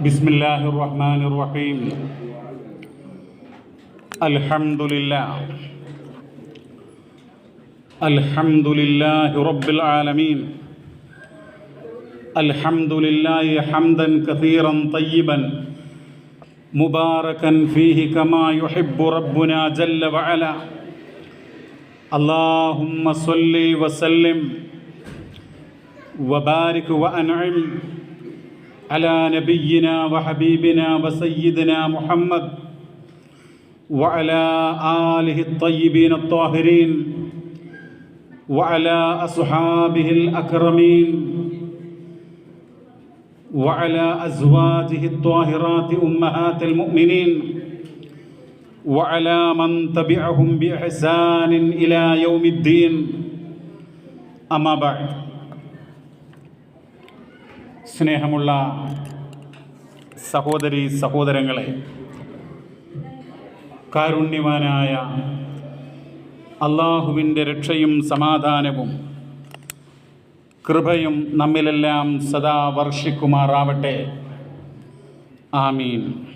بسم الله الرحمن الرحيم. الحمد لله. الحمد لله رب العالمين. الحمد لله حمدا كثيرا طيبا مباركا فيه كما يحب ربنا جل وعلا. اللهم صل وسلم وبارك وأنعم. على نبينا وحبيبنا وسيدنا محمد وعلى آله الطيبين الطاهرين وعلى أصحابه الأكرمين وعلى أزواجه الطاهرات أمهات المؤمنين وعلى من تبعهم بإحسان إلى يوم الدين. أما بعد സ്നേഹമുള്ള സഹോദരി സഹോദരങ്ങളെ കാരുണ്യവാനായ അള്ളാഹുവിന്റെ രക്ഷയും സമാധാനവും കൃപയും നമ്മിലെല്ലാം സദാ വർഷിക്കുമാറാവട്ടെ. ആമീൻ.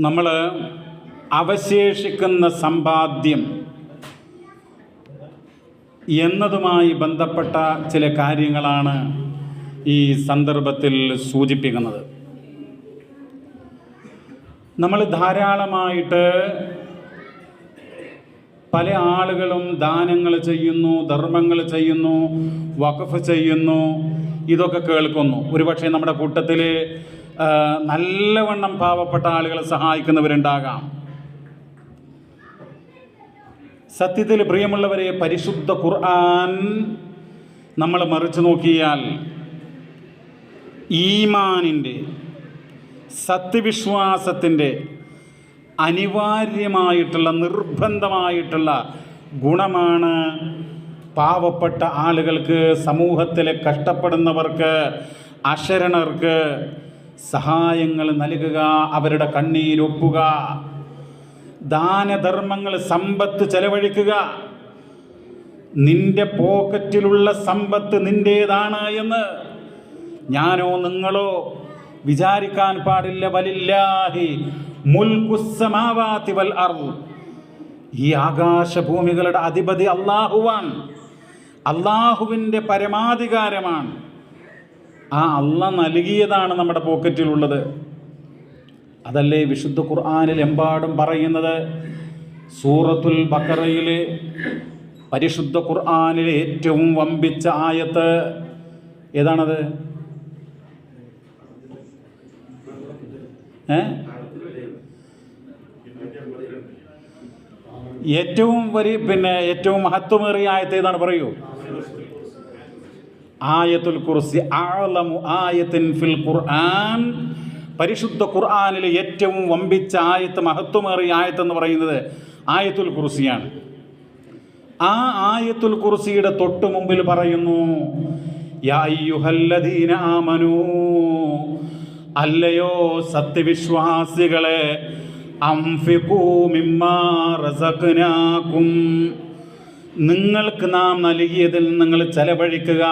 നമ്മൾ അവശേഷിക്കുന്ന സമ്പാദ്യം എന്നതുമായി ബന്ധപ്പെട്ട ചില കാര്യങ്ങളാണ് ഈ സന്ദർഭത്തിൽ സൂചിപ്പിക്കുന്നത്. നമ്മൾ ധാരാളമായിട്ട് പല ആളുകളും ദാനങ്ങൾ ചെയ്യുന്നു ധർമ്മങ്ങൾ ചെയ്യുന്നു വഖഫ് ചെയ്യുന്നു ഇതൊക്കെ കേൾക്കുന്നു. ഒരുപക്ഷെ നമ്മുടെ കൂട്ടത്തിൽ നല്ലവണ്ണം പാവപ്പെട്ട ആളുകളെ സഹായിക്കുന്നവരുണ്ടാകാം. സത്യത്തിൽ പ്രിയമുള്ളവരെ പരിശുദ്ധ ഖുർആൻ നമ്മൾ മറിച്ച് നോക്കിയാൽ ഈമാനിന്റെ സത്യവിശ്വാസത്തിന്റെ അനിവാര്യമായിട്ടുള്ള നിർബന്ധമായിട്ടുള്ള ഗുണമാണ് പാവപ്പെട്ട ആളുകൾക്ക് സമൂഹത്തിലെ കഷ്ടപ്പെടുന്നവർക്ക് അശരണർക്ക് സഹായങ്ങൾ നൽകുക അവരുടെ കണ്ണീരൊപ്പുക. ദാനധർമ്മങ്ങൾ സമ്പത്ത് ചെലവഴിക്കുക. നിന്റെ പോക്കറ്റിലുള്ള സമ്പത്ത് നിന്റേതാണ് എന്ന് ഞാനോ നിങ്ങളോ വിചാരിക്കാൻ പാടില്ല. വലില്ലാഹി മുൽക്കുസമാവാതി വൽ അർദ്. ഈ ആകാശഭൂമികളുടെ അധിപതി അള്ളാഹുവാൻ അള്ളാഹുവിന്റെ പരമാധികാരമാണ്. ആ അള്ള നൽകിയതാണ് നമ്മുടെ പോക്കറ്റിലുള്ളത്. അതല്ലേ വിശുദ്ധ ഖുർആാനിൽ എമ്പാടും പറയുന്നത്? സൂറത്തുൽ ബക്കറയിലെ പരിശുദ്ധ ഖുർആാനിലെ ഏറ്റവും വമ്പിച്ച ആയത്ത് ഏതാണത്? ഏറ്റവും വലിയ പിന്നെ ഏറ്റവും മഹത്വമേറിയ ആയത്ത് ഏതാണ്? പറയൂ. ആയത്തുൽ കുർസി ആയത്തിൻ ഫിൽ ഖുർആൻ പരിശുദ്ധ ഖുർആനിലെ ഏറ്റവും വമ്പിച്ച ആയത്ത് മഹത്വമേറിയ ആയത്ത് എന്ന് പറയുന്നത് ആയത്തുൽ കുർസിയാണ്. ആ ആയത്തുൽ കുർസിയുടെ തൊട്ടു മുമ്പിൽ പറയുന്നു ആമനൂ അല്ലയോ സത്യവിശ്വാസികളെ നിങ്ങൾക്ക് നാം നൽകിയതിൽ നിങ്ങൾ ചെലവഴിക്കുക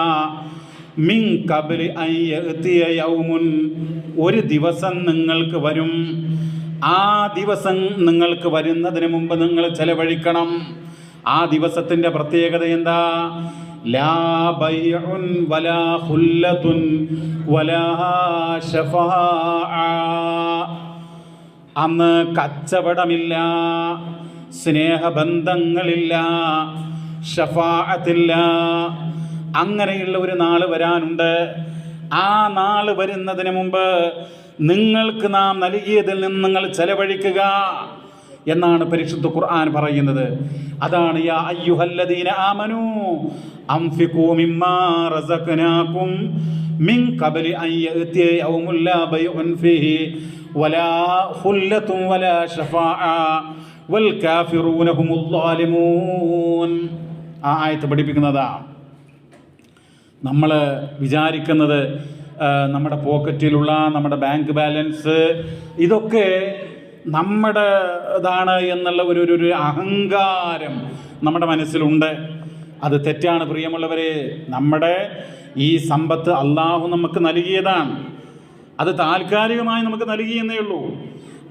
മിൻ കബലി അയ്യത്തിയ യൗമുൻ. ഒരു ദിവസം നിങ്ങൾക്ക് വരും. ആ ദിവസം നിങ്ങൾക്ക് വരുന്നതിന് മുമ്പ് നിങ്ങൾ ചെലവഴിക്കണം. ആ ദിവസത്തിന്റെ പ്രത്യേകത എന്താ? അന്ന് കച്ചവടമില്ല സ്നേഹബന്ധങ്ങളില്ല ഷഫാഅത്തില്ല അങ്ങനെയുള്ള ഒരു നാൾ വരാനുണ്ട്. ആ നാൾ വരുന്നതിന് മുമ്പ് നിങ്ങൾക്ക് നാം നൽകിയതിൽ നിന്ന് നിങ്ങൾ ചെലവഴിക്കുക എന്നാണ് പരിശുദ്ധ ഖുർആൻ പറയുന്നത്. അതാണ് യാ അയ്യുഹല്ലദീന മിമ്മാ റസഖനാകും മിൻ ഖബലി വലാ വലാ വൽ കാഫിറൂന ആ ആയത്ത് പഠിപ്പിക്കുന്നതാ. നമ്മൾ വിചാരിക്കുന്നത് നമ്മുടെ പോക്കറ്റിലുള്ള നമ്മുടെ ബാങ്ക് ബാലൻസ് ഇതൊക്കെ നമ്മുടെ ഇതാണ് എന്നുള്ള ഒരു ഒരു അഹങ്കാരം നമ്മുടെ മനസ്സിലുണ്ട്. അത് തെറ്റാണ് പ്രിയമുള്ളവരെ. നമ്മുടെ ഈ സമ്പത്ത് അള്ളാഹു നമുക്ക് നൽകിയതാണ്. അത് താൽക്കാലികമായി നമുക്ക് നൽകിയെന്നേ ഉള്ളൂ.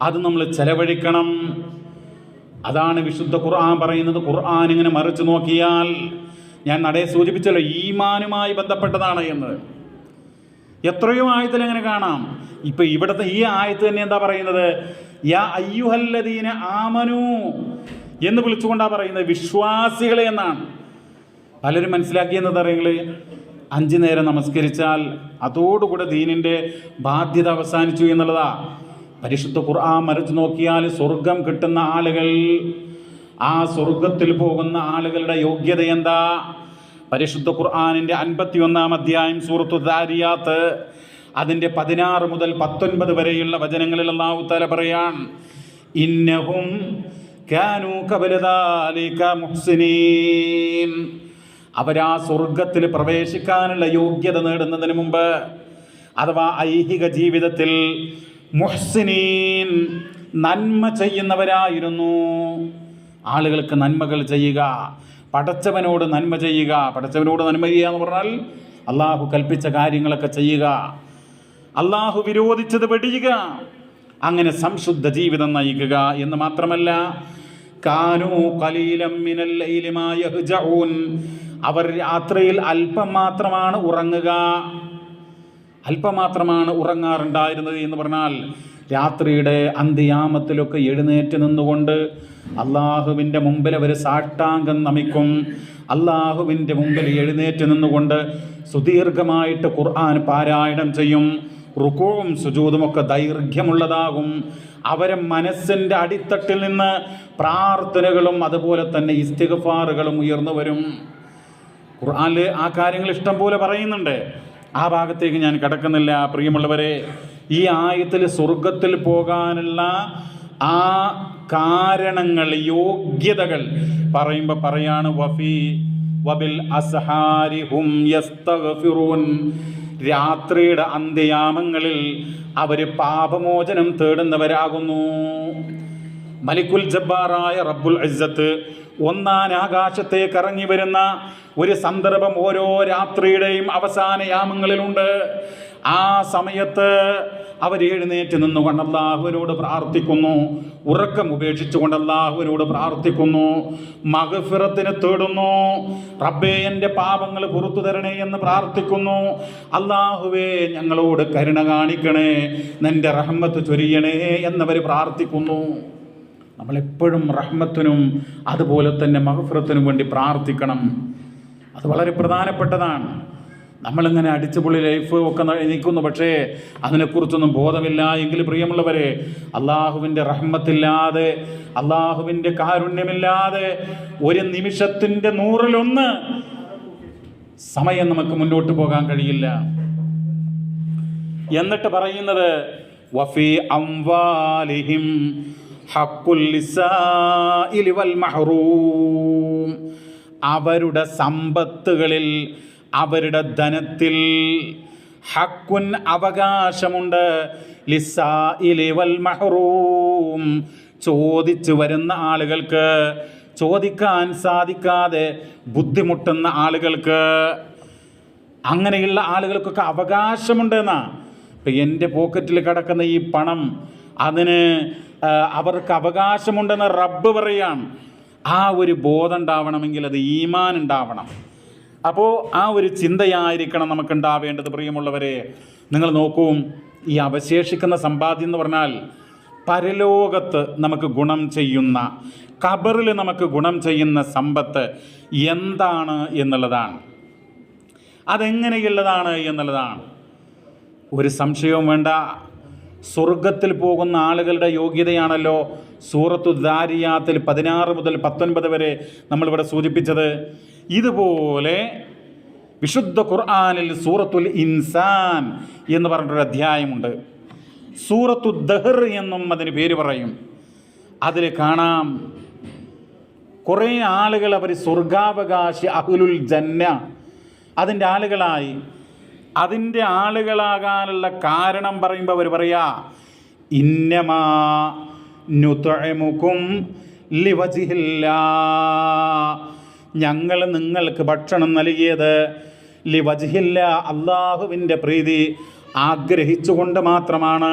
അത് നമ്മൾ ചെലവഴിക്കണം. അതാണ് വിശുദ്ധ ഖുർആൻ പറയുന്നത്. ഖുർആൻ ഇങ്ങനെ മറിച്ച് നോക്കിയാൽ ഞാൻ നടയെ സൂചിപ്പിച്ചല്ലോ ഈമാനുമായി ബന്ധപ്പെട്ടതാണ് എന്ന്. എത്രയോ ആയത്തിൽ അങ്ങനെ കാണാം? ഇപ്പൊ ഇവിടുത്തെ ഈ ആയത്ത് തന്നെ എന്താ പറയുന്നത്? യാ അയ്യുഹല്ലദീന ആമനു എന്ന് വിളിച്ചുകൊണ്ടാ പറയുന്നത് വിശ്വാസികളെ എന്നാണ്. പലരും മനസ്സിലാക്കിയെന്നത് അറിയങ്ങൾ അഞ്ചു നേരം നമസ്കരിച്ചാൽ അതോടുകൂടെ ദീനിന്റെ ബാധ്യത അവസാനിച്ചു എന്നുള്ളതാ. പരിശുദ്ധ ഖുർആൻ മരച്ചു നോക്കിയാൽ സ്വർഗം കിട്ടുന്ന ആളുകൾ ആ സ്വർഗത്തിൽ പോകുന്ന ആളുകളുടെ യോഗ്യത എന്താ? പരിശുദ്ധ ഖുർആാനിന്റെ അൻപത്തി ഒന്നാം അധ്യായം സൂറത്തു ദാരിയാത്ത് അതിന്റെ പതിനാറ് മുതൽ പത്തൊൻപത് വരെയുള്ള വചനങ്ങളിൽ അള്ളാഹു തല പറയാൻ ഇന്നഹും അവരാ സ്വർഗത്തിൽ പ്രവേശിക്കാനുള്ള യോഗ്യത നേടുന്നതിന് മുമ്പ് അഥവാ ഐഹിക ജീവിതത്തിൽ മുഹ്സിനീൻ നന്മ ചെയ്യുന്നവരായിരുന്നു. ആളുകൾക്ക് നന്മകൾ ചെയ്യുക. പടച്ചവനോട് നന്മ ചെയ്യുക. പടച്ചവനോട് നന്മ ചെയ്യുക എന്ന് പറഞ്ഞാൽ അള്ളാഹു കൽപ്പിച്ച കാര്യങ്ങളൊക്കെ ചെയ്യുക. അള്ളാഹു വിരോധിച്ചത് വെടിയുക അങ്ങനെ സംശുദ്ധ ജീവിതം നയിക്കുക എന്ന് മാത്രമല്ല അവർ രാത്രിയിൽ അല്പം മാത്രമാണ് ഉറങ്ങുക. അല്പം മാത്രമാണ് ഉറങ്ങാറുണ്ടായിരുന്നത് എന്ന് പറഞ്ഞാൽ രാത്രിയുടെ അന്ത്യയാമത്തിലൊക്കെ എഴുന്നേറ്റ് നിന്നുകൊണ്ട് അള്ളാഹുവിന്റെ മുമ്പിൽ അവർ സാഷ്ടാംഗം നമിക്കും. അള്ളാഹുവിന്റെ മുമ്പിൽ എഴുന്നേറ്റ് നിന്നുകൊണ്ട് സുദീർഘമായിട്ട് ഖുർആൻ പാരായണം ചെയ്യും. റുക്കോവും സുജൂതുമൊക്കെ ദൈർഘ്യമുള്ളതാകും. അവരെ മനസ്സിന്റെ അടിത്തട്ടിൽ നിന്ന് പ്രാർത്ഥനകളും അതുപോലെ തന്നെ ഇസ്തിഗഫാറുകളും ഉയർന്നു വരും. ഖുർആനിൽ ആ കാര്യങ്ങൾ ഇഷ്ടം പോലെ പറയുന്നുണ്ട്. ആ ഭാഗത്തേക്ക് ഞാൻ കിടക്കുന്നില്ല. പ്രിയമുള്ളവരെ ഈ ആയത്തിൽ സ്വർഗത്തിൽ പോകാനുള്ള ആ കാരണങ്ങൾ യോഗ്യതകൾ പറയുമ്പോൾ പറയാണ് വഫി വബിൽ അസ്ഹാരിഹും യസ്തഗ്ഫിറൂൻ. രാത്രിയുടെ അന്ത്യയാമങ്ങളിൽ അവർ പാപമോചനം തേടുന്നവരാകുന്നു. മലിക്കുൽ ജബ്ബാറായ റബ്ബുൽ ഇസ്സത്ത്. ഒന്നാൻ ആകാശത്തേക്ക് ഇറങ്ങി വരുന്ന ഒരു സന്ദർഭം ഓരോ രാത്രിയുടെയും അവസാന യാമങ്ങളിലുണ്ട്. ആ സമയത്ത് അവർ എഴുന്നേറ്റ് നിന്നുകൊണ്ട് അള്ളാഹുവിനോട് പ്രാർത്ഥിക്കുന്നു. ഉറക്കം ഉപേക്ഷിച്ചുകൊണ്ട് അള്ളാഹുവിനോട് പ്രാർത്ഥിക്കുന്നു. മഹഫിറത്തിന് തേടുന്നു. റബ്ബേ എന്റെ പാപങ്ങൾ പുറത്തു തരണേ എന്ന് പ്രാർത്ഥിക്കുന്നു. അള്ളാഹുവേ ഞങ്ങളോട് കരുണ കാണിക്കണേ. നിന്റെ റഹ്മത്ത് ചൊരിയണേ എന്നവർ പ്രാർത്ഥിക്കുന്നു. നമ്മളെപ്പോഴും റഹ്മത്തിനും അതുപോലെ തന്നെ മഹഫ്രത്തിനും വേണ്ടി പ്രാർത്ഥിക്കണം. അത് വളരെ പ്രധാനപ്പെട്ടതാണ്. നമ്മളിങ്ങനെ അടിച്ചുപൊളി ലൈഫ് ഒക്കെ നിൽക്കുന്നു പക്ഷേ അതിനെക്കുറിച്ചൊന്നും ബോധമില്ല. എങ്കിൽ പ്രിയമുള്ളവരെ അള്ളാഹുവിന്റെ റഹ്മത്തില്ലാതെ അള്ളാഹുവിന്റെ കാരുണ്യമില്ലാതെ ഒരു നിമിഷത്തിന്റെ നൂറിലൊന്ന് സമയം നമുക്ക് മുന്നോട്ട് പോകാൻ കഴിയില്ല. എന്നിട്ട് പറയുന്നത് വഫി അംവാലിഹിം ലിസാഇലി വൽ മഹ്റൂം. അവരുടെ സമ്പത്തുകളിൽ അവരുടെ ധനത്തിൽ ഹക്കുൻ അവകാശമുണ്ട്. വൽ മഹ്റൂം. ചോദിച്ചു വരുന്ന ആളുകൾക്ക് ചോദിക്കാൻ സാധിക്കാതെ ബുദ്ധിമുട്ടുന്ന ആളുകൾക്ക് അങ്ങനെയുള്ള ആളുകൾക്കൊക്കെ അവകാശമുണ്ട് എന്നാ ഇപ്പം എന്റെ പോക്കറ്റിൽ കിടക്കുന്ന ഈ പണം അതിന് അവർക്ക് അവകാശമുണ്ടെന്ന് റബ്ബ് പറയാണ്. ആ ഒരു ബോധം ഉണ്ടാവണമെങ്കിൽ അത് ഈമാൻ ഉണ്ടാവണം. അപ്പോൾ ആ ഒരു ചിന്തയായിരിക്കണം നമുക്ക് ഉണ്ടാവേണ്ടത് പ്രിയമുള്ളവരെ. നിങ്ങൾ നോക്കൂ ഈ അവശേഷിക്കുന്ന സമ്പാദ്യം എന്ന് പറഞ്ഞാൽ പരലോകത്ത് നമുക്ക് ഗുണം ചെയ്യുന്ന കബറിൽ നമുക്ക് ഗുണം ചെയ്യുന്ന സമ്പത്ത് എന്താണ് എന്നുള്ളതാണ്. അതെങ്ങനെയുള്ളതാണ് എന്നുള്ളതാണ്. ഒരു സംശയവും വേണ്ട സ്വർഗത്തിൽ പോകുന്ന ആളുകളുടെ യോഗ്യതയാണല്ലോ സൂറത്തു ദാരിയാത്തിൽ പതിനാറ് മുതൽ പത്തൊൻപത് വരെ നമ്മളിവിടെ സൂചിപ്പിച്ചത്. ഇതുപോലെ വിശുദ്ധ ഖുർആാനിൽ സൂറത്തുൽ ഇൻസാൻ എന്ന് പറഞ്ഞിട്ടൊരു അധ്യായമുണ്ട്. സൂറത്തു ദഹർ എന്നും അതിന് പേര് പറയും. അതിൽ കാണാം. കുറേ ആളുകൾ അവർ സ്വർഗാവകാശി അഹുലുൽ ജന്ന അതിന്റെ ആളുകളായി അതിന്റെ ആളുകളാകാനുള്ള കാരണം പറയുമ്പോൾ അവർ പറയാ ഇന്നമാ ലിവജില്ല ഞങ്ങൾ നിങ്ങൾക്ക് ഭക്ഷണം നൽകിയത് ലിവജില്ല അള്ളാഹുവിന്റെ പ്രീതി ആഗ്രഹിച്ചുകൊണ്ട് മാത്രമാണ്.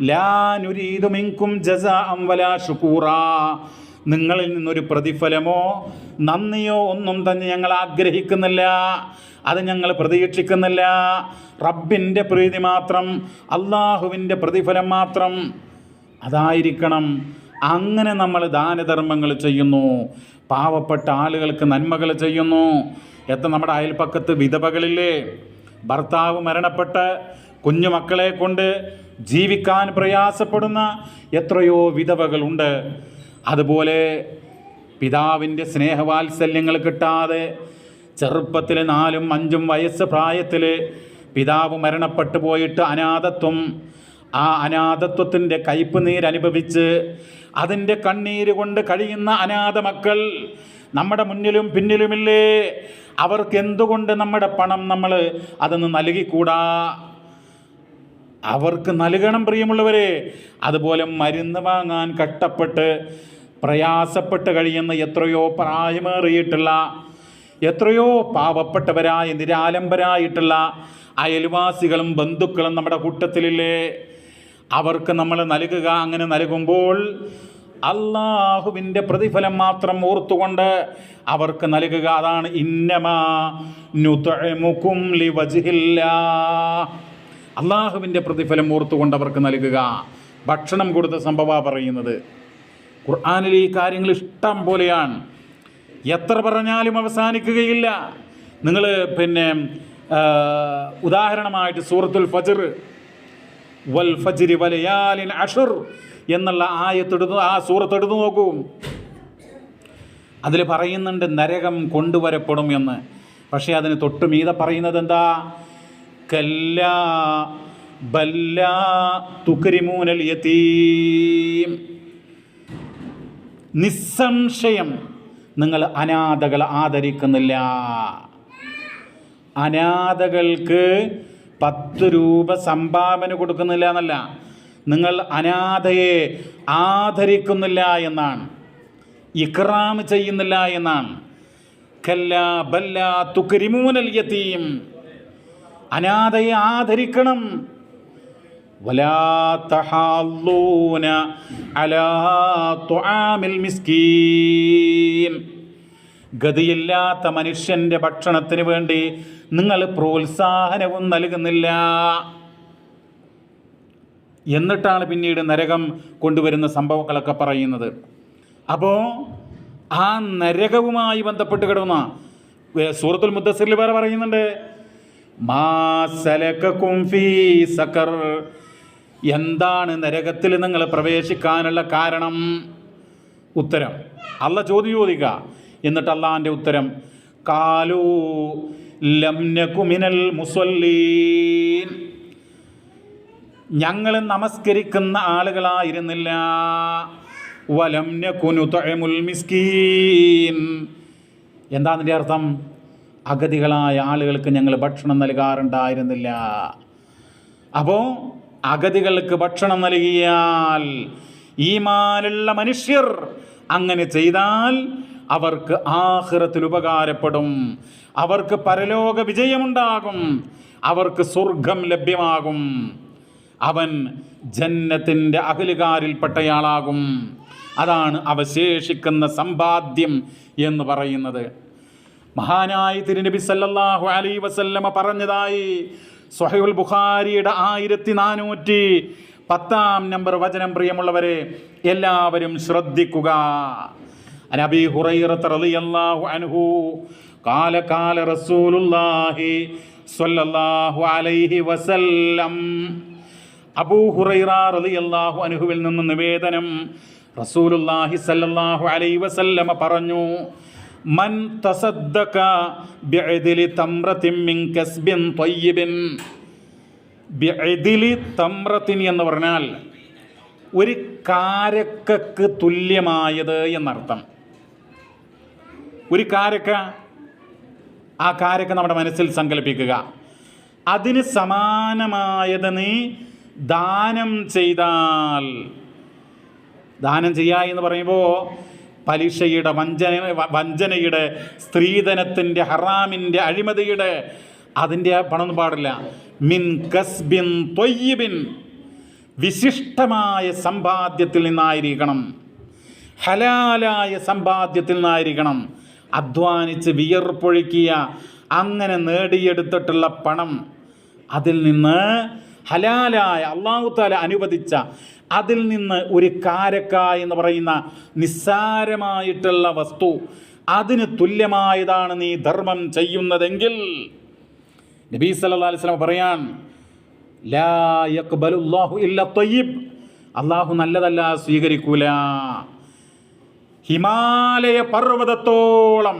ലാനുരീതുമിങ്കും ജസ അംവല ഷുക്കൂറാ നിങ്ങളിൽ നിന്നൊരു പ്രതിഫലമോ നന്ദിയോ ഒന്നും തന്നെ ഞങ്ങൾ ആഗ്രഹിക്കുന്നില്ല. അത് ഞങ്ങൾ പ്രതീക്ഷിക്കുന്നില്ല. റബ്ബിന്റെ പ്രീതി മാത്രം അള്ളാഹുവിന്റെ പ്രതിഫലം മാത്രം അതായിരിക്കണം. അങ്ങനെ നമ്മൾ ദാനധർമ്മങ്ങൾ ചെയ്യുന്നു. പാവപ്പെട്ട ആളുകൾക്ക് നന്മകൾ ചെയ്യുന്നു. എത്ര നമ്മുടെ അയൽപ്പക്കത്ത് വിധവകളില്ലേ? ഭർത്താവ് മരണപ്പെട്ട് കുഞ്ഞുമക്കളെ കൊണ്ട് ജീവിക്കാൻ പ്രയാസപ്പെടുന്ന എത്രയോ വിധവകളുണ്ട്. അതുപോലെ പിതാവിന്റെ സ്നേഹവാത്സല്യങ്ങൾ കിട്ടാതെ ചെറുപ്പത്തിൽ നാലും അഞ്ചും വയസ്സ് പ്രായത്തിൽ പിതാവ് മരണപ്പെട്ടു പോയിട്ട് അനാഥത്വം ആ അനാഥത്വത്തിന്റെ കയ്പ് നീരനുഭവിച്ച് അതിന്റെ കണ്ണീര് കൊണ്ട് കഴിയുന്ന അനാഥ മക്കൾ നമ്മുടെ മുന്നിലും പിന്നിലുമില്ലേ? അവർക്ക് എന്തുകൊണ്ട് നമ്മുടെ പണം നമ്മൾ അതൊന്ന് നൽകിക്കൂടാ? അവർക്ക് നൽകണം പ്രിയമുള്ളവരെ. അതുപോലെ മരുന്ന് വാങ്ങാൻ കഷ്ടപ്പെട്ട് പ്രയാസപ്പെട്ട് കഴിയുന്ന എത്രയോ പ്രായമേറിയിട്ടുള്ള എത്രയോ പാവപ്പെട്ടവരായ നിരാലംബരായിട്ടുള്ള അയൽവാസികളും ബന്ധുക്കളും നമ്മുടെ കൂട്ടത്തിലില്ലേ? അവർക്ക് നമ്മൾ നൽകുക അങ്ങനെ നൽകുമ്പോൾ അള്ളാഹുവിന്റെ പ്രതിഫലം മാത്രം ഓർത്തുകൊണ്ട് അവർക്ക് നൽകുക. അതാണ് അള്ളാഹുവിന്റെ പ്രതിഫലം ഓർത്തുകൊണ്ട് അവർക്ക് നൽകുക. ഭക്ഷണം കൊടുത്ത സംഭവ പറയുന്നത്. ഖുർആാനിൽ ഈ കാര്യങ്ങൾ ഇഷ്ടം പോലെയാണ്. എത്ര പറഞ്ഞാലും അവസാനിക്കുകയില്ല. നിങ്ങൾ പിന്നെ ഉദാഹരണമായിട്ട് സൂറത്തുൽ ഫജർ വൽ ഫജിരി വലയാലിൻ അഷുർ എന്നുള്ള ആയത്തെടുത്ത് ആ സൂറത്തെടുത്ത് നോക്കൂ. അതിൽ പറയുന്നുണ്ട് നരകം കൊണ്ടുവരപ്പെടും എന്ന്. പക്ഷേ അതിന് തൊട്ട് മീത പറയുന്നത് എന്താ? കല്ല ബല്ല തുക്രിമൂനൽ യതീം. നിസ്സംശയം നിങ്ങൾ അനാഥകൾ ആദരിക്കുന്നില്ല. അനാഥകൾക്ക് പത്ത് രൂപ സംഭാവന കൊടുക്കുന്നില്ല എന്നല്ല. നിങ്ങൾ അനാഥയെ ആദരിക്കുന്നില്ല എന്നാണ്. ഇക്റാം ചെയ്യുന്നില്ല എന്നാണ്. അനാഥയെ ആദരിക്കണം. ഗതിയില്ലാത്ത മനുഷ്യന്റെ ഭക്ഷണത്തിന് വേണ്ടി നിങ്ങൾ പ്രോത്സാഹനവും നൽകുന്നില്ല. എന്നിട്ടാണ് പിന്നീട് നരകം കൊണ്ടുവരുന്ന സംഭവങ്ങളൊക്കെ പറയുന്നത്. അപ്പോൾ ആ നരകവുമായി ബന്ധപ്പെട്ട് കിടന്ന സൂറത്തുൽ മുദ്ദസിൽ വേറെ പറയുന്നുണ്ട്. മാ സലക്കക്കും ഫീ സക്കർ എന്താണ് നരകത്തിൽ നിങ്ങൾ പ്രവേശിക്കാനുള്ള കാരണം? ഉത്തരം. അല്ല ചോദ്യം ചോദിക്കുക എന്നിട്ട് അള്ളാഹിന്റെ ഉത്തരം കാലു ലംനകുമിനൽ മുസല്ലീൻ ഞങ്ങൾ നമസ്കരിക്കുന്ന ആളുകളായിരുന്നില്ല. വലം നകുനു മിസ്കീൻ. എന്താ അതിന്റെ അർത്ഥം? അഗതികളായ ആളുകൾക്ക് ഞങ്ങൾ ഭക്ഷണം നൽകാറുണ്ടായിരുന്നില്ല. അപ്പോൾ അഗതികൾക്ക് ഭക്ഷണം നൽകിയാൽ ഈമാനുള്ള മനുഷ്യർ അങ്ങനെ ചെയ്താൽ അവർക്ക് ആഹ്റത്തിൽ ഉപകാരപ്പെടും. അവർക്ക് പരലോക വിജയമുണ്ടാകും. അവർക്ക് സ്വർഗം ലഭ്യമാകും. അവൻ ജന്നത്തിന്റെ അകലുകാരിൽപ്പെട്ടയാളാകും. അതാണ് അവശേഷിക്കുന്ന സമ്പാദ്യം എന്ന് പറയുന്നത്. മഹാനായി തിരുനബി സല്ലല്ലാഹു അലൈ വസല്ലമ പറഞ്ഞതായി സ്വഹൈൽ ബുഖാരിയുടെ ആയിരത്തി നാനൂറ്റി പത്താം നമ്പർ വചനം പ്രിയമുള്ളവരെ എല്ലാവരും ശ്രദ്ധിക്കുക. നബി ഹുറൈറത്ത് റളിയല്ലാഹു അൻഹു കാല കാല റസൂലുള്ളാഹി സ്വല്ലല്ലാഹു അലൈഹി വസല്ലം. അബൂ ഹുറൈറ റളിയല്ലാഹു അൻഹുവിൽ നിന്ന് നിവേദനം റസൂലുള്ളാഹി സല്ലല്ലാഹു അലൈഹി വസല്ലമ പറഞ്ഞു. മൻ തസദ്ദക ബിഅദിലി തംറത്തിൻ മിൻ കസ്ബിൻ ത്വയ്യിബിൻ ബിഅദിലി എന്ന് പറഞ്ഞാൽ ഒരു കാരക്കക്ക് തുല്യമായത് എന്നർത്ഥം. ഒരു കാരക്ക ആ കാരക്ക നമ്മുടെ മനസ്സിൽ സങ്കല്പിക്കുക. അതിന് സമാനമായത് നീ ദാനം ചെയ്താൽ. ദാനം ചെയ്യുക എന്ന് പറയുമ്പോൾ പലിശയുടെ വഞ്ചന വഞ്ചനയുടെ സ്ത്രീധനത്തിന്റെ ഹറാമിന്റെ അഴിമതിയുടെ അതിന്റെ പണമൊന്നും പാടില്ല. മിൻ കസ്ബിൻ തൊയ്യബിൻ. വിശിഷ്ടമായ സമ്പാദ്യത്തിൽ നിന്നായിരിക്കണം. ഹലാലായ സമ്പാദ്യത്തിൽ നിന്നായിരിക്കണം. അധ്വാനിച്ച് വിയർപ്പൊഴുക്കിയ അങ്ങനെ നേടിയെടുത്തിട്ടുള്ള പണം. അതിൽ നിന്ന് ഹലാലായ അള്ളാഹുത്താല അനുവദിച്ച അതിൽ നിന്ന് ഒരു കാരക്ക എന്ന് പറയുന്ന നിസ്സാരമായിട്ടുള്ള വസ്തു അതിന് തുല്യമായതാണ് നീ ധർമ്മം ചെയ്യുന്നതെങ്കിൽ നബീ സല്ലല്ലാഹു അലൈഹി വസല്ലം പറയാൻ അള്ളാഹു നല്ലതല്ല സ്വീകരിക്കൂല. ഹിമാലയ പർവതത്തോളം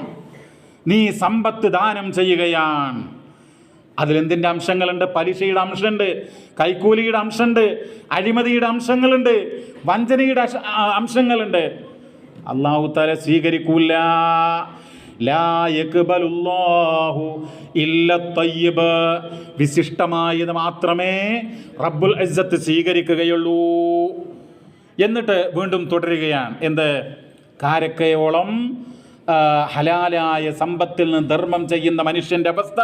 നീ സമ്പത്ത് ദാനം ചെയ്യുകയാണ്. അതിലെന്തിന്റെ അംശങ്ങളുണ്ട്? പലിശയുടെ അംശമുണ്ട് കൈക്കൂലിയുടെ അംശമുണ്ട് അഴിമതിയുടെ അംശങ്ങളുണ്ട് വഞ്ചനയുടെ അംശങ്ങളുണ്ട്. അള്ളാഹു തല സ്വീകരിക്കൂല. വിശിഷ്ടമായത് മാത്രമേ റബ്ബുൽ അജ്ജത്ത് സ്വീകരിക്കുകയുള്ളൂ. എന്നിട്ട് വീണ്ടും തുടരുകയാണ്. എന്ത്? കാരക്കയോളം ഹലാലായ സമ്പത്തിൽ നിന്ന് ധർമ്മം ചെയ്യുന്ന മനുഷ്യന്റെ അവസ്ഥ.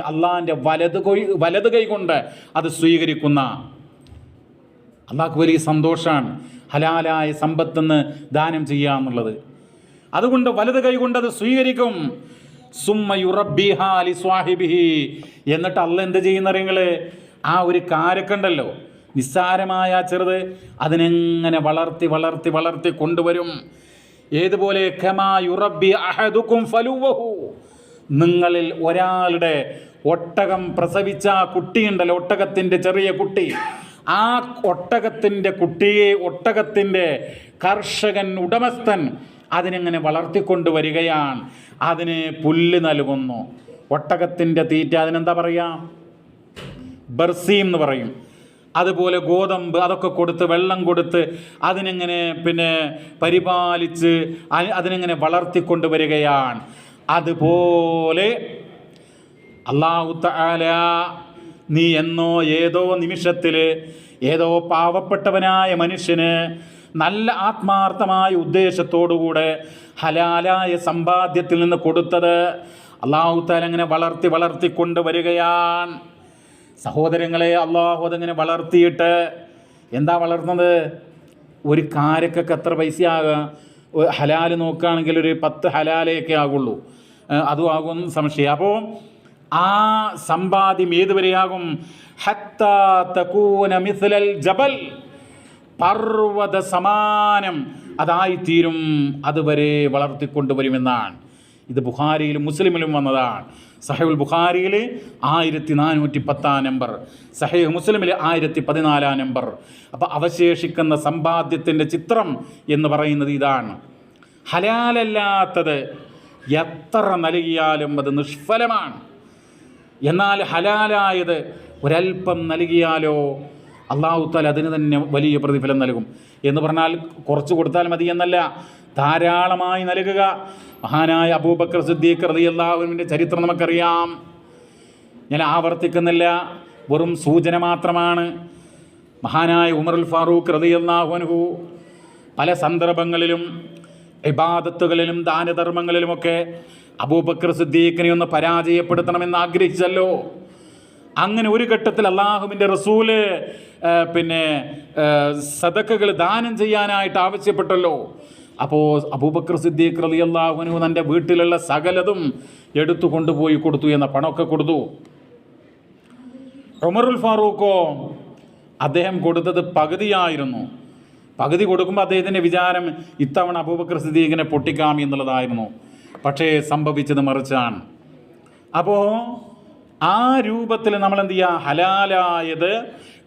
അള്ളാഹിന്റെ വലത് കൈ വലത് കൈ കൊണ്ട് അത് സ്വീകരിക്കുന്ന അള്ളാഹ്ക്ക് വലിയ സന്തോഷമാണ് ഹലാലായ സമ്പത്തെന്ന് ദാനം ചെയ്യുക എന്നുള്ളത്. അതുകൊണ്ട് വലത് കൈ കൊണ്ട് അത് സ്വീകരിക്കും. സ്വാഹിബിഹി. എന്നിട്ട് അല്ല എന്ത് ചെയ്യുന്ന നിങ്ങൾ ആ ഒരു കാരക്കുണ്ടല്ലോ നിസ്സാരമായ ചെറുത് അതിനെങ്ങനെ വളർത്തി വളർത്തി വളർത്തി കൊണ്ടുവരും. ഏതുപോലെ നിങ്ങളിൽ ഒരാളുടെ ഒട്ടകം പ്രസവിച്ച കുട്ടിയുണ്ടല്ലോ ഒട്ടകത്തിന്റെ ചെറിയ കുട്ടി. ആ ഒട്ടകത്തിന്റെ കുട്ടിയെ ഒട്ടകത്തിന്റെ കർഷകൻ ഉടമസ്ഥൻ അതിനെങ്ങനെ വളർത്തിക്കൊണ്ടുവരികയാണ് അതിന് പുല്ല് നൽകുന്നു. ഒട്ടകത്തിന്റെ തീറ്റ അതിനെന്താ പറയുക ബർസീം എന്ന് പറയും. അതുപോലെ ഗോതമ്പ് അതൊക്കെ കൊടുത്ത് വെള്ളം കൊടുത്ത് അതിനെങ്ങനെ പിന്നെ പരിപാലിച്ച് അതിനെങ്ങനെ വളർത്തിക്കൊണ്ട് വരികയാണ് അതുപോലെ അള്ളാഹു തആല നീ എന്നോ ഏതോ നിമിഷത്തിൽ ഏതോ പാവപ്പെട്ടവനായ മനുഷ്യന് നല്ല ആത്മാർത്ഥമായ ഉദ്ദേശത്തോടുകൂടെ ഹലാലായ സമ്പാദ്യത്തിൽ നിന്ന് കൊടുത്തത് അള്ളാഹു താല അങ്ങനെ വളർത്തി വളർത്തി കൊണ്ടുവരികയാണ് സഹോദരങ്ങളെ അള്ളാഹു അതങ്ങനെ വളർത്തിയിട്ട് എന്താ വളർന്നത്? ഒരു കാരക്കൊക്കെ എത്ര പൈസയാകുക ഹലാൽ നോക്കുകയാണെങ്കിൽ ഒരു പത്ത് ഹലാലയൊക്കെ ആകുള്ളൂ. അതും ആകും സംശയം. അപ്പോൾ ആ സമ്പാദ്യം ഏതുവരെയാകും ജബൽ. പർവത സമാനം അതായിത്തീരും. അതുവരെ വളർത്തിക്കൊണ്ടുവരുമെന്നാണ്. ഇത് ബുഹാരിയിലും മുസ്ലിമിലും വന്നതാണ്. സഹൈബുൽ ബുഖാരിയിൽ ആയിരത്തി നാനൂറ്റി പത്താം നമ്പർ സഹൈഹ് മുസ്ലിമിൽ ആയിരത്തി പതിനാലാം നമ്പർ. അപ്പോൾ അവശേഷിക്കുന്ന സമ്പാദ്യത്തിന്റെ ചിത്രം എന്ന് പറയുന്നത് ഇതാണ്. ഹലാലല്ലാത്തത് എത്ര നൽകിയാലും അത് നിഷ്ഫലമാണ്. എന്നാൽ ഹലാലായത് ഒരൽപ്പം നൽകിയാലോ അള്ളാഹുത്താൽ അതിന് തന്നെ വലിയ പ്രതിഫലം നൽകും. എന്ന് പറഞ്ഞാൽ കുറച്ച് കൊടുത്താൽ മതി എന്നല്ല. ധാരാളമായി നൽകുക. മഹാനായ അബൂബക്കർ സിദ്ദീഖ് റതി അള്ളാഹുവിന്റെ ചരിത്രം നമുക്കറിയാം. ഞാൻ ആവർത്തിക്കുന്നില്ല. വെറും സൂചന മാത്രമാണ്. മഹാനായ ഉമറുൽ ഫാറൂഖ് റതി അള്ളാഹുനഹു പല സന്ദർഭങ്ങളിലും ഇബാദത്തുകളിലും ദാനധർമ്മങ്ങളിലുമൊക്കെ അബൂബക്കർ സിദ്ദീഖിനെ ഒന്ന് പരാജയപ്പെടുത്തണമെന്ന് ആഗ്രഹിച്ചല്ലോ. അങ്ങനെ ഒരു ഘട്ടത്തിൽ അള്ളാഹുവിന്റെ റസൂൽ പിന്നെ സദക്കകൾ ദാനം ചെയ്യാനായിട്ട് ആവശ്യപ്പെട്ടല്ലോ. അപ്പോൾ അബൂബക്കർ സിദ്ദീഖ് റലി അള്ളാഹുനു തന്റെ വീട്ടിലുള്ള സകലതും എടുത്തു കൊണ്ടുപോയി കൊടുത്തു എന്ന പണമൊക്കെ കൊടുത്തു. ഉമറുൽ ഫാറൂഖോ അദ്ദേഹം കൊടുത്തത് പകുതിയായിരുന്നു. പകുതി കൊടുക്കുമ്പോൾ അദ്ദേഹത്തിന്റെ വിചാരം ഇത്തവണ അബൂബക്കർ സിദ്ദീഖിനെ പൊട്ടിക്കാം എന്നുള്ളതായിരുന്നു. പക്ഷേ സംഭവിച്ചത് മറിച്ചാണ്. അപ്പോൾ ആ രൂപത്തിൽ നമ്മൾ എന്ത് ചെയ്യുക ഹലാലായത്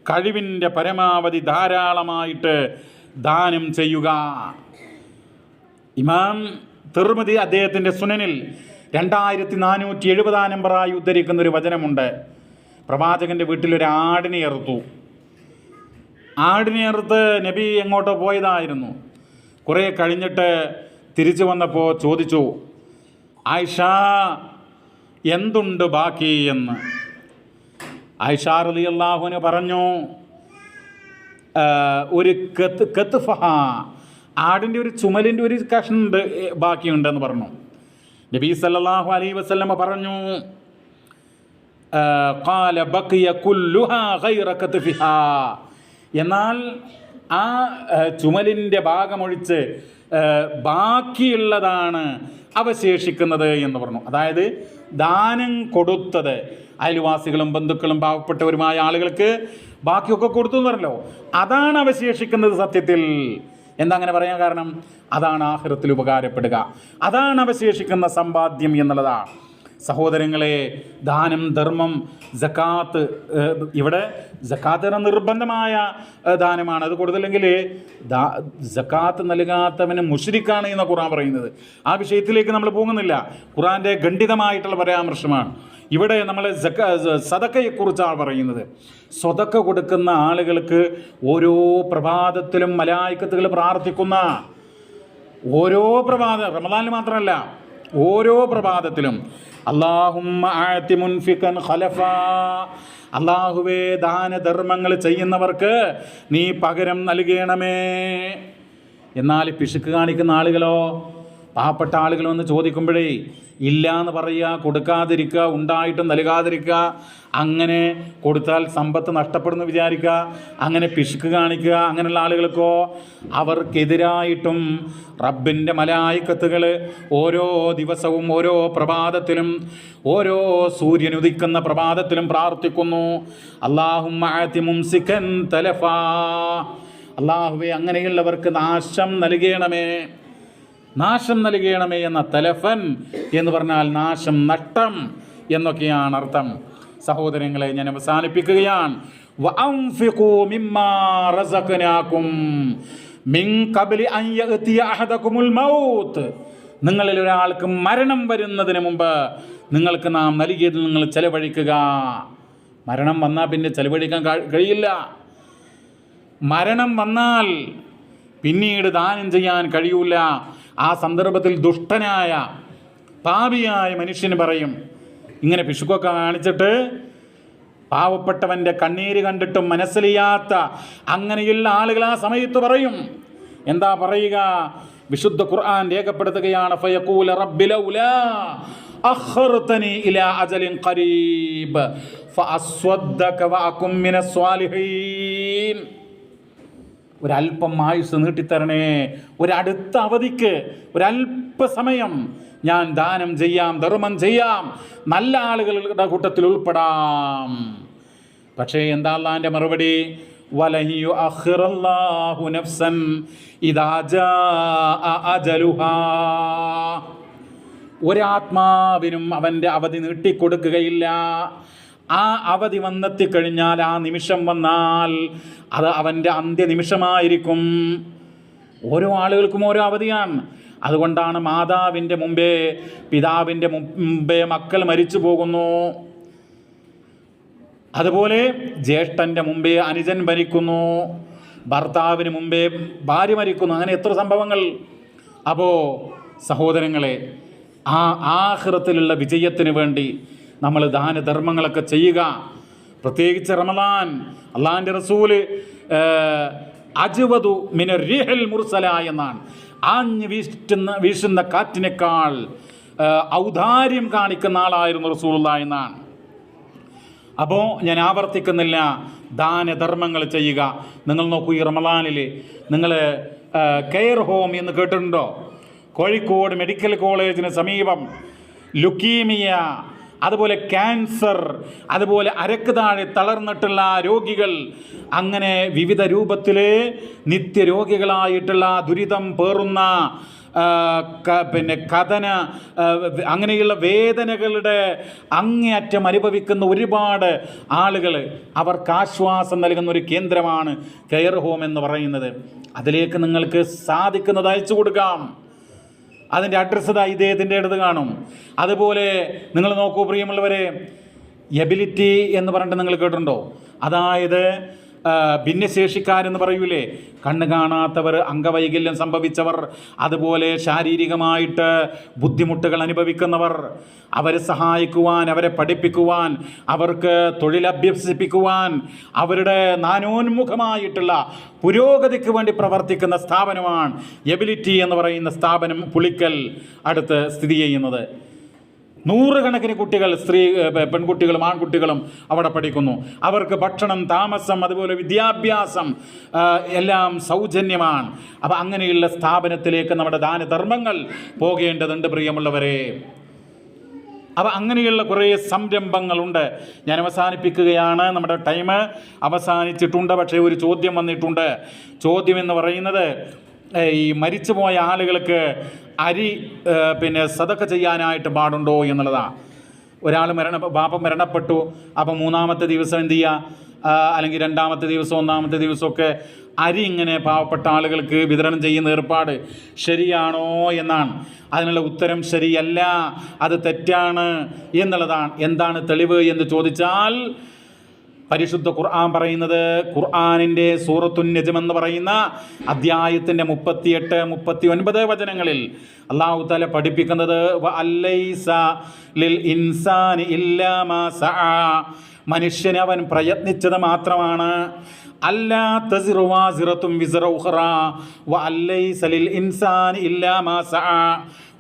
കഴിവിന്റെ പരമാവധി ധാരാളമായിട്ട് ദാനം ചെയ്യുക. ഇമാം തിർമതി അദ്ദേഹത്തിന്റെ സുനനിൽ രണ്ടായിരത്തി നാനൂറ്റി എഴുപതാം നമ്പറായി ഉദ്ധരിക്കുന്ന ഒരു വചനമുണ്ട്. പ്രവാചകന്റെ വീട്ടിൽ ഒരു ആടിനെ എറുത്തു. ആടിനെ എറുത്ത് നബി എങ്ങോട്ടോ പോയതായിരുന്നു. കുറേ കഴിഞ്ഞിട്ട് തിരിച്ചു വന്നപ്പോൾ ചോദിച്ചു ആയിഷ എന്തുണ്ട് ബാക്കി എന്ന്? ആയിഷ റലി അള്ളാഹുവിന് പറഞ്ഞു ഒരു കത്ത് കത്തുഫഹ ആടിന്റെ ഒരു ചുമലിന്റെ ഒരു കഷ്ണുണ്ട് ബാക്കിയുണ്ടെന്ന് പറഞ്ഞു. നബി സല്ലാഹു അലൈ വസ്ലമ പറഞ്ഞു എന്നാൽ ആ, ചുമലിന്റെ ഭാഗമൊഴിച്ച് ബാക്കിയുള്ളതാണ് അവശേഷിക്കുന്നത് എന്ന് പറഞ്ഞു. അതായത് ദാനം കൊടുത്തത് അയൽവാസികളും ബന്ധുക്കളും പാവപ്പെട്ടവരുമായ ആളുകൾക്ക് ബാക്കിയൊക്കെ കൊടുത്തു എന്ന് പറഞ്ഞല്ലോ. അതാണ് അവശേഷിക്കുന്നത് സത്യത്തിൽ. എന്താ അങ്ങനെ പറയാൻ കാരണം? അതാണ് ആഹൃത്തിൽ ഉപകാരപ്പെടുക. അതാണ് അവശേഷിക്കുന്ന സമ്പാദ്യം എന്നുള്ളതാണ്. സഹോദരങ്ങളെ ദാനം ധർമ്മം ജക്കാത്ത് ഇവിടെ ജക്കാത്ത് എന്ന നിർബന്ധമായ ദാനമാണ്. അത് കൊടുത്തില്ലെങ്കിൽ ജക്കാത്ത് നൽകാത്തവന് മുഷിരിക്കാണ് എന്ന ഖുറാൻ പറയുന്നത്. ആ വിഷയത്തിലേക്ക് നമ്മൾ പോകുന്നില്ല. ഖുറാന്റെ ഖണ്ഡിതമായിട്ടുള്ള പരാമർശമാണ്. ഇവിടെ നമ്മൾ ജക്ക സതക്കയെക്കുറിച്ചാണ് പറയുന്നത്. സ്വതക്ക കൊടുക്കുന്ന ആളുകൾക്ക് ഓരോ പ്രഭാതത്തിലും മലായിക്കത്തുകൾ പ്രാർത്ഥിക്കുന്ന ഓരോ പ്രഭാത റമദാനിൽ മാത്രമല്ല ഓരോ പ്രഭാതത്തിലും അള്ളാഹുമ്മ ആഴ്ത്തി മുൻഫിക്കൻ അള്ളാഹുവേ ദാനധർമ്മങ്ങൾ ചെയ്യുന്നവർക്ക് നീ പകരം നൽകണമേ. എന്നാൽ പിശുക്ക് കാണിക്കുന്ന ആളുകളോ പാവപ്പെട്ട ആളുകൾ വന്ന് ചോദിക്കുമ്പോഴേ ഇല്ല എന്ന് പറയുക കൊടുക്കാതിരിക്കുക ഉണ്ടായിട്ടും നൽകാതിരിക്കുക അങ്ങനെ കൊടുത്താൽ സമ്പത്ത് നഷ്ടപ്പെടുന്നു വിചാരിക്കുക അങ്ങനെ പിശുക്ക് കാണിക്കുക അങ്ങനെയുള്ള ആളുകൾക്കോ അവർക്കെതിരായിട്ടും റബ്ബിന്റെ മലായിക്കത്തുകൾ ഓരോ ദിവസവും ഓരോ പ്രഭാതത്തിലും ഓരോ സൂര്യൻ ഉദിക്കുന്ന പ്രഭാതത്തിലും പ്രാർത്ഥിക്കുന്നു. അള്ളാഹും അള്ളാഹുവെ അങ്ങനെയുള്ളവർക്ക് നാശം നൽകണമേ. നാശം നൽകണമേ എന്ന തലഫൻ എന്ന് പറഞ്ഞാൽ നാശം നട്ടം എന്നൊക്കെയാണ് അർത്ഥം. സഹോദരങ്ങളെ ഞാൻ അവസാനിപ്പിക്കുകയാണ്. നിങ്ങളിൽ ഒരാൾക്ക് മരണം വരുന്നതിന് മുമ്പ് നിങ്ങൾക്ക് നാം നൽകിയത് നിങ്ങൾ ചെലവഴിക്കുക. മരണം വന്നാൽ പിന്നെ ചെലവഴിക്കാൻ കഴിയില്ല. മരണം വന്നാൽ പിന്നീട് ദാനം ചെയ്യാൻ കഴിയൂല. ആ സന്ദർഭത്തിൽ ദുഷ്ടനായ പാപിയായ മനുഷ്യന് പറയും ഇങ്ങനെ പിശുക്കൊക്കെ കാണിച്ചിട്ട് പാവപ്പെട്ടവന്റെ കണ്ണീര് കണ്ടിട്ടും മനസ്സിലിയാത്ത അങ്ങനെയുള്ള ആളുകൾ ആ സമയത്ത് പറയും. എന്താ പറയുക? വിശുദ്ധ ഖുർആൻ രേഖപ്പെടുത്തുകയാണ് അഖർതനി ഇലാ അജലിൻ ഖരീബ് ഒരല്പം ആയുസ് നീട്ടിത്തരണേ. ഒരടുത്ത അവധിക്ക് ഒരല്പസമയം ഞാൻ ദാനം ചെയ്യാം ധർമ്മം ചെയ്യാം നല്ല ആളുകളുടെ കൂട്ടത്തിൽ ഉൾപ്പെടാം. പക്ഷേ എന്താ അള്ളാന്റെ മറുപടി? വലഹിയു നഫ്സൻ ഒരാത്മാവിനും അവന്റെ അവധി നീട്ടിക്കൊടുക്കുകയില്ല. ആ അവധി വന്നെത്തിക്കഴിഞ്ഞാൽ ആ നിമിഷം വന്നാൽ അത് അവന്റെ അന്ത്യനിമിഷമായിരിക്കും. ഓരോ ആളുകൾക്കും ഓരോ അവധിയാണ്. അതുകൊണ്ടാണ് മാതാവിന്റെ മുമ്പേ പിതാവിന്റെ മുമ്പേ മക്കൾ മരിച്ചു പോകുന്നു. അതുപോലെ ജ്യേഷ്ഠന്റെ മുമ്പേ അനുജൻ മരിക്കുന്നു. ഭർത്താവിന് മുമ്പേ ഭാര്യ മരിക്കുന്നു. അങ്ങനെ എത്ര സംഭവങ്ങൾ. അപ്പോൾ സഹോദരങ്ങളെ ആ ആഹൃത്തിലുള്ള വിജയത്തിന് വേണ്ടി നമ്മൾ ദാനധർമ്മങ്ങളൊക്കെ ചെയ്യുക. പ്രത്യേകിച്ച് റമദാൻ അള്ളാഹിന്റെ റസൂൽ അജുവതു മിന റിഹൽ മുർസല എന്നാണ്. ആഞ്ഞ് വീശുന്ന വീശുന്ന കാറ്റിനേക്കാൾ ഔദാര്യം കാണിക്കുന്ന ആളായിരുന്നു റസൂലുള്ള എന്നാണ്. അപ്പോൾ ഞാൻ ആവർത്തിക്കുന്നില്ല ദാനധർമ്മങ്ങൾ ചെയ്യുക. നിങ്ങൾ നോക്കൂ ഈ റമദാനിൽ നിങ്ങൾ കെയർ ഹോം എന്ന് കേട്ടിട്ടുണ്ടോ? കോഴിക്കോട് മെഡിക്കൽ കോളേജിന് സമീപം ലുക്കീമിയ അതുപോലെ ക്യാൻസർ അതുപോലെ അരക്ക് താഴെ തളർന്നിട്ടുള്ള രോഗികൾ. അങ്ങനെ വിവിധ രൂപത്തിലെ നിത്യരോഗികളായിട്ടുള്ള ദുരിതം പേറുന്ന പിന്നെ കഥന അങ്ങനെയുള്ള വേദനകളുടെ അങ്ങേയറ്റം അനുഭവിക്കുന്ന ഒരുപാട് ആളുകൾ അവർക്ക് ആശ്വാസം നൽകുന്ന ഒരു കേന്ദ്രമാണ് കെയർ ഹോം എന്ന് പറയുന്നത്. അതിലേക്ക് നിങ്ങൾക്ക് സാധിക്കുന്നത് അയച്ചു കൊടുക്കാം. അതിന്റെ അഡ്രസ്സ് ഇതാ ഇദ്ദേഹത്തിന്റെ അടുത്ത് കാണും. അതുപോലെ നിങ്ങൾ നോക്കൂ പ്രിയമുള്ളവരെ എബിലിറ്റി എന്ന് പറഞ്ഞിട്ട് നിങ്ങൾ കേട്ടിട്ടുണ്ടോ? അതായത് ഭിന്നശേഷിക്കാരെന്ന് പറയൂലേ? കണ്ണ് കാണാത്തവർ അംഗവൈകല്യം സംഭവിച്ചവർ അതുപോലെ ശാരീരികമായിട്ട് ബുദ്ധിമുട്ടുകൾ അനുഭവിക്കുന്നവർ അവരെ സഹായിക്കുവാൻ അവരെ പഠിപ്പിക്കുവാൻ അവർക്ക് തൊഴിലഭ്യസിപ്പിക്കുവാൻ അവരുടെ നാനോന്മുഖമായിട്ടുള്ള പുരോഗതിക്ക് വേണ്ടി പ്രവർത്തിക്കുന്ന സ്ഥാപനമാണ് എബിലിറ്റി എന്ന് പറയുന്ന സ്ഥാപനം പുളിക്കൽ അടുത്ത് സ്ഥിതി ചെയ്യുന്നത്. നൂറുകണക്കിന് കുട്ടികൾ സ്ത്രീ പെൺകുട്ടികളും ആൺകുട്ടികളും അവിടെ പഠിക്കുന്നു. അവർക്ക് ഭക്ഷണം താമസം അതുപോലെ വിദ്യാഭ്യാസം എല്ലാം സൗജന്യമാണ്. അപ്പം അങ്ങനെയുള്ള സ്ഥാപനത്തിലേക്ക് നമ്മുടെ ദാനധർമ്മങ്ങൾ പോകേണ്ടതുണ്ട് പ്രിയമുള്ളവരെ. അപ്പം അങ്ങനെയുള്ള കുറേ സംരംഭങ്ങളുണ്ട്. ഞാൻ അവസാനിപ്പിക്കുകയാണ്. നമ്മുടെ ടൈം അവസാനിച്ചിട്ടുണ്ട്. പക്ഷേ ഒരു ചോദ്യം വന്നിട്ടുണ്ട്. ചോദ്യം എന്ന് പറയുന്നത് ഈ മരിച്ചുപോയ ആളുകൾക്ക് അരി പിന്നെ സതക്ക ചെയ്യാനായിട്ട് പാടുണ്ടോ എന്നുള്ളതാണ് ഒരാൾ മരണ ബാപ്പ മരണപ്പെട്ടു. അപ്പം മൂന്നാമത്തെ ദിവസം എന്ത് ചെയ്യുക അല്ലെങ്കിൽ രണ്ടാമത്തെ ദിവസം ഒന്നാമത്തെ ദിവസമൊക്കെ അരി ഇങ്ങനെ പാവപ്പെട്ട ആളുകൾക്ക് വിതരണം ചെയ്യുന്ന ഏർപ്പാട് ശരിയാണോ എന്നാണ്. അതിനുള്ള ഉത്തരം ശരിയല്ല അത് തെറ്റാണ് എന്നുള്ളതാണ്. എന്താണ് തെളിവ് എന്ന് ചോദിച്ചാൽ പരിശുദ്ധ ഖുർആൻ പറയുന്നത് ഖുർആാനിന്റെ സൂറത്തുൻ നജമെന്ന് എന്ന് പറയുന്ന അദ്ധ്യായത്തിന്റെ മുപ്പത്തിയെട്ട് മുപ്പത്തി ഒൻപത് വചനങ്ങളിൽ അള്ളാഹു താല പഠിപ്പിക്കുന്നത് മനുഷ്യനെ അല്ലൈസ ലിൽ ഇൻസാനി ഇല്ലാ മാ സഅ." മനുഷ്യന് അവൻ പ്രയത്നിച്ചത് മാത്രമാണ്.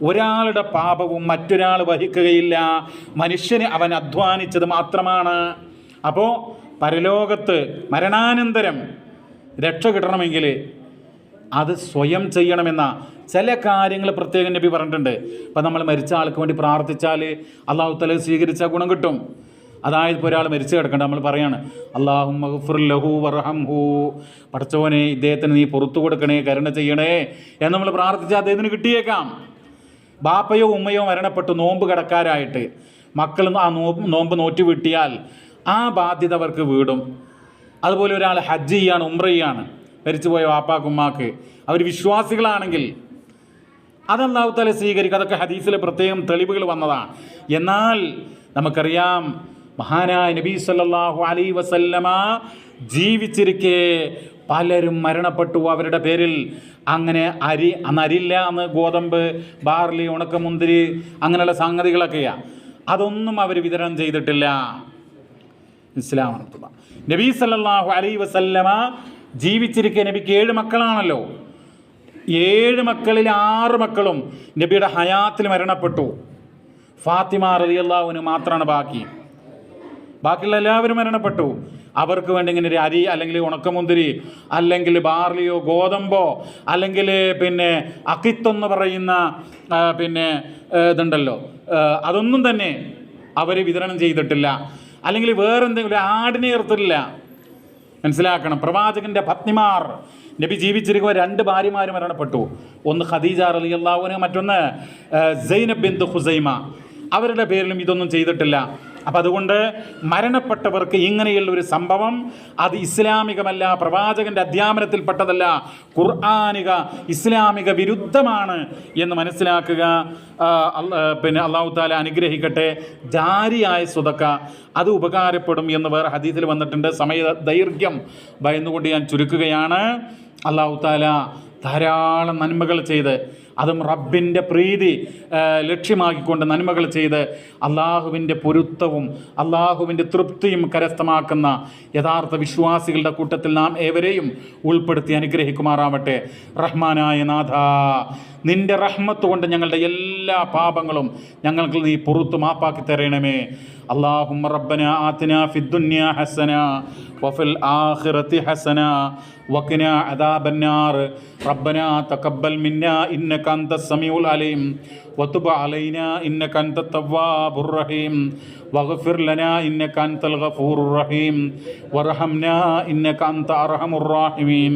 ഒരാളുടെ പാപവും മറ്റൊരാൾ വഹിക്കുകയില്ല മനുഷ്യന് അവൻ അധ്വാനിച്ചത് മാത്രമാണ് അപ്പോൾ പരലോകത്ത് മരണാനന്തരം രക്ഷ കിട്ടണമെങ്കിൽ അത് സ്വയം ചെയ്യണമെന്ന ചില കാര്യങ്ങൾ പ്രത്യേകം നബി പറഞ്ഞിട്ടുണ്ട്. ഇപ്പം നമ്മൾ മരിച്ച ആൾക്ക് വേണ്ടി പ്രാർത്ഥിച്ചാൽ അള്ളാഹു തല സ്വീകരിച്ച ഗുണം കിട്ടും. അതായത് ഇപ്പോൾ ഒരാൾ മരിച്ചു കിടക്കണ്ട നമ്മൾ പറയാണ് അള്ളാഹു മഹഫുർ ലഹു വർഹം ഹു പഠിച്ചവനെ ഇദ്ദേഹത്തിന് നീ പുറത്തു കൊടുക്കണേ കരുണ ചെയ്യണേ എന്ന് നമ്മൾ പ്രാർത്ഥിച്ചാൽ അദ്ദേഹത്തിന് കിട്ടിയേക്കാം. ബാപ്പയോ ഉമ്മയോ മരണപ്പെട്ടു നോമ്പ് കിടക്കാരായിട്ട്. മക്കൾ ആ നോമ്പ് നോമ്പ് നോറ്റി വീട്ടിയാൽ ആ ബാധ്യത അവർക്ക് വീടും. അതുപോലെ ഒരാൾ ഹജ്ജ് ചെയ്യാണ് ഉംറ ചെയ്യാണ്. മരിച്ചുപോയ വാപ്പാക്കുമ്മാക്ക് അവർ വിശ്വാസികളാണെങ്കിൽ അതല്ലാഹു സ്വീകരിക്കുക സ്വീകരിക്കും. അതൊക്കെ ഹദീസിലെ പ്രത്യേകം തെളിവുകൾ വന്നതാണ്. എന്നാൽ നമുക്കറിയാം മഹാനായ നബി സല്ലാഹു അലൈ വസല്ലമ ജീവിച്ചിരിക്കെ പലരും മരണപ്പെട്ടു. അവരുടെ പേരിൽ അങ്ങനെ അരി അന്ന് അരില്ല അന്ന് ഗോതമ്പ് ബാർലി ഉണക്കമുന്തിരി അങ്ങനെയുള്ള സംഗതികളൊക്കെയാണ് അതൊന്നും അവർ വിതരണം ചെയ്തിട്ടില്ല. ഇസ്ലാം നടത്തുക നബീ സല്ലാഹു അലൈ വസല്ലമ ജീവിച്ചിരിക്കെ നബിക്ക് ഏഴ് മക്കളാണല്ലോ. ഏഴ് മക്കളിൽ ആറ് മക്കളും നബിയുടെ ഹയാത്തിൽ മരണപ്പെട്ടു. ഫാത്തിമ റലിയല്ലാവിന് മാത്രമാണ് ബാക്കി. ബാക്കിയുള്ള എല്ലാവരും മരണപ്പെട്ടു. അവർക്ക് വേണ്ടി ഇങ്ങനെ ഒരു അരി അല്ലെങ്കിൽ ഉണക്കമുന്തിരി അല്ലെങ്കിൽ ബാർലിയോ ഗോതമ്പോ അല്ലെങ്കിൽ പിന്നെ അക്കിത്തെന്ന് പറയുന്ന പിന്നെ ഇതുണ്ടല്ലോ. അതൊന്നും തന്നെ അവർ വിതരണം ചെയ്തിട്ടില്ല. അല്ലെങ്കിൽ വേറെന്തെങ്കിലും ആടിനെ ഏർത്തില്ല മനസ്സിലാക്കണം. പ്രവാചകന്റെ പത്നിമാർ നബി ജീവിച്ചിരിക്കുമ്പോൾ രണ്ട് ഭാര്യമാർ മരണപ്പെട്ടു. ഒന്ന് ഖദീജ അലി അള്ളാഹുവിന് മറ്റൊന്ന് സൈനബ് ബിന്ദു ഹുസൈമ. അവരുടെ പേരിലും ഇതൊന്നും ചെയ്തിട്ടില്ല. അപ്പം അതുകൊണ്ട് മരണപ്പെട്ടവർക്ക് ഇങ്ങനെയുള്ള ഒരു സംഭവം അത് ഇസ്ലാമികമല്ല പ്രവാചകന്റെ അധ്യാപനത്തിൽപ്പെട്ടതല്ല ഖുർആാനിക ഇസ്ലാമിക വിരുദ്ധമാണ് എന്ന് മനസ്സിലാക്കുക. പിന്നെ അള്ളാഹു താല അനുഗ്രഹിക്കട്ടെ. ജാരിയായ സ്വതക്ക അത് ഉപകാരപ്പെടും എന്ന് വേറെ ഹദീസിൽ വന്നിട്ടുണ്ട്. സമയ ദൈർഘ്യം ഭയന്നുകൊണ്ട് ഞാൻ ചുരുക്കുകയാണ്. അള്ളാഹു താല ധാരാളം നന്മകൾ ചെയ്ത് അതും റബ്ബിന്റെ പ്രീതി ലക്ഷ്യമാക്കിക്കൊണ്ട് നന്മകൾ ചെയ്ത് അള്ളാഹുവിന്റെ പൊരുത്തവും അള്ളാഹുവിന്റെ തൃപ്തിയും കരസ്ഥമാക്കുന്ന യഥാർത്ഥ വിശ്വാസികളുടെ കൂട്ടത്തിൽ നാം ഏവരെയും ഉൾപ്പെടുത്തി അനുഗ്രഹിക്കുമാറാവട്ടെ. റഹ്മാനായ നാഥ നിന്റെ റഹ്മത്ത് കൊണ്ട് ഞങ്ങളുടെ എല്ലാ പാപങ്ങളും ഞങ്ങൾക്ക് നീ പുറത്തു മാപ്പാക്കി തരണമേ. അള്ളാഹും റബ്ബന ആത്തിന ഫിദ്ദുന്യ ഹസന വഫിൽ ആഹ്റത്തി ഹസന وقنا عذاب النار ربنا تقبل منا إنك أنت السميع العليم وتب علينا إنك أنت التواب الرحيم واغفر لنا إنك أنت الغفور الرحيم وارحمنا إنك أنت أرحم الراحمين